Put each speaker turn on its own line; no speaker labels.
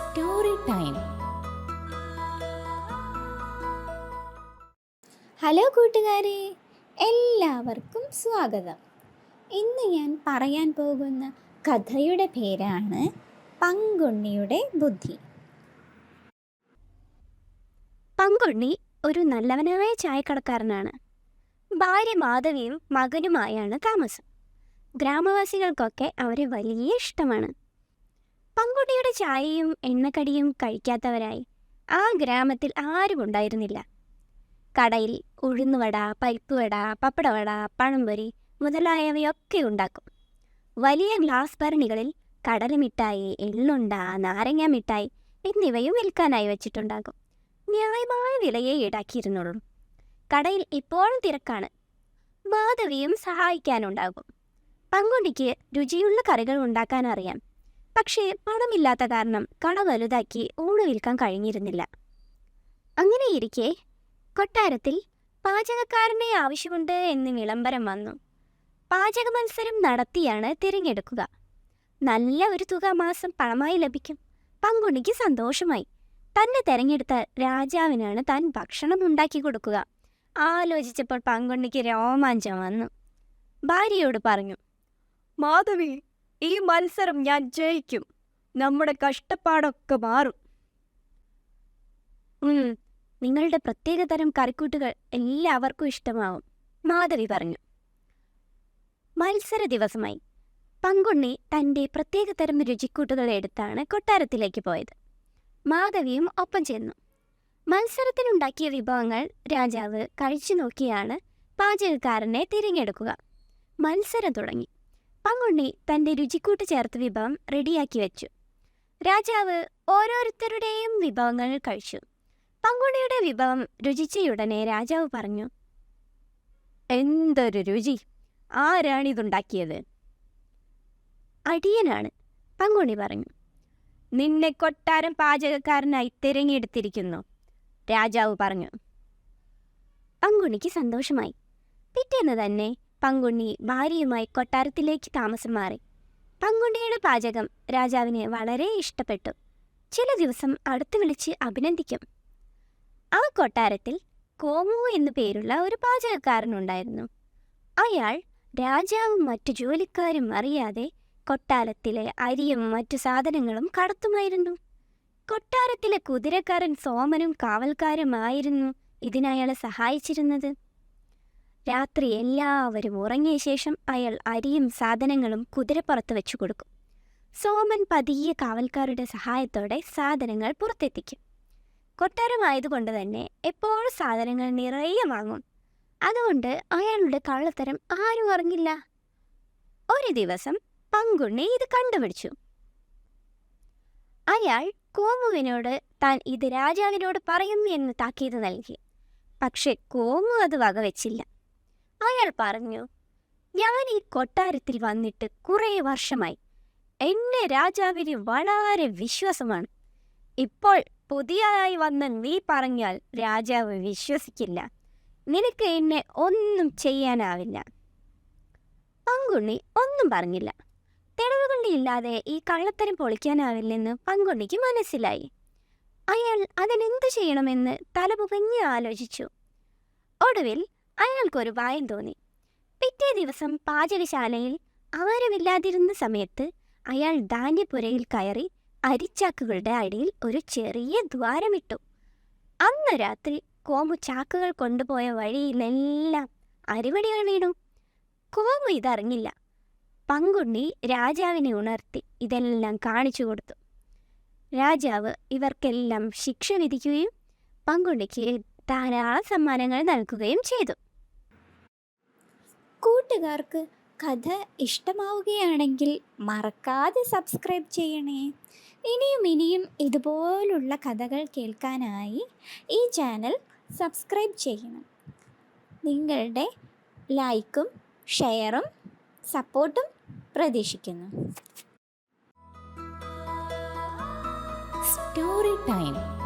Story time
hello കൂട്ടുകാരെ എല്ലാവർക്കും സ്വാഗതം. ഇന്ന് ഞാൻ പറയാൻ പോകുന്ന കഥയുടെ പേരാണ് പങ്കുണ്ണിയുടെ ബുദ്ധി.
പങ്കുണ്ണി ഒരു നല്ലവനായ ചായക്കടക്കാരനാണ്. ഭാര്യ മാധവിയും മകനുമായാണ് താമസം. ഗ്രാമവാസികൾക്കൊക്കെ അവരെ വലിയ ഇഷ്ടമാണ്. പങ്കുണ്ണിയുടെ ചായയും എണ്ണക്കടിയും കഴിക്കാത്തവരായി ആ ഗ്രാമത്തിൽ ആരും ഉണ്ടായിരുന്നില്ല. കടയിൽ ഉഴുന്നുവട പരിപ്പുവട പപ്പടവട പഴംപൊരി മുതലായവയൊക്കെ ഉണ്ടാക്കും. വലിയ ഗ്ലാസ് ഭരണികളിൽ കടലമിഠായി എള്ളുണ്ട നാരങ്ങ മിഠായി എന്നിവയും വിൽക്കാനായി വെച്ചിട്ടുണ്ടാകും. ന്യായമായ വിലയെ ഈടാക്കിയിരുന്നുള്ളൂ. കടയിൽ ഇപ്പോഴും തിരക്കാണ്. മാധവിയും സഹായിക്കാനുണ്ടാകും. പങ്കുണ്ടിക്ക് രുചിയുള്ള കറികൾ ഉണ്ടാക്കാൻ അറിയാം. പക്ഷേ പണമില്ലാത്ത കാരണം കട വലുതാക്കി ഊണ് വിൽക്കാൻ കഴിഞ്ഞിരുന്നില്ല. അങ്ങനെയിരിക്കെ കൊട്ടാരത്തിൽ പാചകക്കാരനെ ആവശ്യമുണ്ട് എന്ന് വിളംബരം വന്നു. പാചക മത്സരം നടത്തിയാണ് തിരഞ്ഞെടുക്കുക. നല്ല ഒരു തുക മാസം പണമായി ലഭിക്കും. പങ്കുണിക്ക് സന്തോഷമായി. തന്നെ തെരഞ്ഞെടുത്ത രാജാവിനാണ് താൻ ഭക്ഷണം ഉണ്ടാക്കി കൊടുക്കുക. ആലോചിച്ചപ്പോൾ പങ്കുണ്ണിക്ക് രോമാഞ്ചം വന്നു. ഭാര്യയോട് പറഞ്ഞു മാധവി ഈ മത്സരം ഞാൻ ജയിക്കും. നമ്മുടെ കഷ്ടപ്പാടൊക്കെ മാറും. നിങ്ങളുടെ പ്രത്യേക തരം കറിക്കൂട്ടുകൾ എല്ലാവർക്കും ഇഷ്ടമാവും മാധവി പറഞ്ഞു. മത്സര ദിവസമായി. പങ്കുണ്ണി തന്റെ പ്രത്യേകതരം രുചിക്കൂട്ടുകൾ എടുത്താണ് കൊട്ടാരത്തിലേക്ക് പോയത്. മാധവിയും ഒപ്പം ചെന്നു. മത്സരത്തിനുണ്ടാക്കിയ വിഭവങ്ങൾ രാജാവ് കഴിച്ചു നോക്കിയാണ് പാചകക്കാരനെ തിരഞ്ഞെടുക്കുക. മത്സരം തുടങ്ങി. പങ്കുണ്ണി തന്റെ രുചിക്കൂട്ട് ചേർത്ത് വിഭവം റെഡിയാക്കി വെച്ചു. രാജാവ് ഓരോരുത്തരുടെയും വിഭവങ്ങൾ കഴിച്ചു. പങ്കുണ്ണിയുടെ വിഭവം രുചിച്ചയുടനെ രാജാവ് പറഞ്ഞു എന്തൊരു രുചി! ആരാണിതുണ്ടാക്കിയത് അടിയനാണ് പങ്കുണ്ണി പറഞ്ഞു. നിന്നെ കൊട്ടാരം പാചകക്കാരനായി തിരഞ്ഞെടുത്തിരിക്കുന്നു രാജാവ് പറഞ്ഞു. പങ്കുണിക്ക് സന്തോഷമായി. പിറ്റേന്ന് തന്നെ പങ്കുണ്ണി ഭാര്യയുമായി കൊട്ടാരത്തിലേക്ക് താമസം മാറി. പങ്കുണ്ണിയുടെ പാചകം രാജാവിന് വളരെ ഇഷ്ടപ്പെട്ടു. ചില ദിവസം അടുത്ത് വിളിച്ച് അഭിനന്ദിക്കും. ആ കൊട്ടാരത്തിൽ കോമു എന്നു പേരുള്ള ഒരു പാചകക്കാരനുണ്ടായിരുന്നു. അയാൾ രാജാവും മറ്റു ജോലിക്കാരും അറിയാതെ കൊട്ടാരത്തിലെ അരിയും മറ്റു സാധനങ്ങളും കടത്തുമായിരുന്നു. കൊട്ടാരത്തിലെ കുതിരക്കാരൻ സോമനും കാവൽക്കാരുമായിരുന്നു ഇതിനയാളെ സഹായിച്ചിരുന്നത്. രാത്രി എല്ലാവരും ഉറങ്ങിയ ശേഷം അയാൾ അരിയും സാധനങ്ങളും കുതിരപ്പുറത്ത് വെച്ചു കൊടുക്കും. സോമൻ പതിയെ കാവൽക്കാരുടെ സഹായത്തോടെ സാധനങ്ങൾ പുറത്തെത്തിക്കും. കൊട്ടാരമായതുകൊണ്ട് തന്നെ എപ്പോഴും സാധനങ്ങൾ നിറയെ വാങ്ങും? അതുകൊണ്ട് അയാളുടെ കള്ളത്തരം ആരും അറിഞ്ഞില്ല. ഒരു ദിവസം പങ്കുണ്ണി ഇത് കണ്ടുപിടിച്ചു. അയാൾ കോമുവിനോട് താൻ ഇത് രാജാവിനോട് പറയുന്നു എന്ന് താക്കീത് നൽകി. പക്ഷെ കോമു അത് വകവെച്ചില്ല. അയാൾ പറഞ്ഞു ഞാൻ ഈ കൊട്ടാരത്തിൽ വന്നിട്ട് കുറേ വർഷമായി. എന്നെ രാജാവിന് വളരെ വിശ്വാസമാണ്. ഇപ്പോൾ പുതിയതായി വന്ന നീ പറഞ്ഞാൽ രാജാവ് വിശ്വസിക്കില്ല. നിനക്ക് എന്നെ ഒന്നും ചെയ്യാനാവില്ല. പങ്കുണ്ണി ഒന്നും പറഞ്ഞില്ല. തെളിവുകളില്ലാതെ ഈ കള്ളത്തരം പൊളിക്കാനാവില്ലെന്ന് പങ്കുണ്ണിക്ക് മനസ്സിലായി. അയാൾ അതിനെന്തു ചെയ്യണമെന്ന് തലപുകഞ്ഞ് ആലോചിച്ചു. ഒടുവിൽ അയാൾക്കൊരു ഭയം തോന്നി. പിറ്റേ ദിവസം പാചകശാലയിൽ ആരുമില്ലാതിരുന്ന സമയത്ത് അയാൾ ധാന്യപ്പുരയിൽ കയറി അരിച്ചാക്കുകളുടെ അടിയിൽ ഒരു ചെറിയ ദ്വാരമിട്ടു. അന്ന് രാത്രി കോമു ചാക്കുകൾ കൊണ്ടുപോയ വഴിയിലെല്ലാം അരിവടികൾ വീണു. കോമു ഇതറിഞ്ഞില്ല. പങ്കുണ്ണി രാജാവിനെ ഉണർത്തി ഇതെല്ലാം കാണിച്ചു കൊടുത്തു. രാജാവ് ഇവർക്കെല്ലാം ശിക്ഷ വിധിക്കുകയും പങ്കുണ്ണിക്ക് ധാരാളം സമ്മാനങ്ങൾ നൽകുകയും ചെയ്തു.
കൂട്ടുകാർക്ക് കഥ ഇഷ്ടമാവുകയാണെങ്കിൽ മറക്കാതെ സബ്സ്ക്രൈബ് ചെയ്യണേ. ഇനിയും ഇനിയും ഇതുപോലുള്ള കഥകൾ കേൾക്കാനായി ഈ ചാനൽ സബ്സ്ക്രൈബ് ചെയ്യണം. നിങ്ങളുടെ ലൈക്കും ഷെയറും സപ്പോർട്ടും പ്രതീക്ഷിക്കുന്നു.
Story time.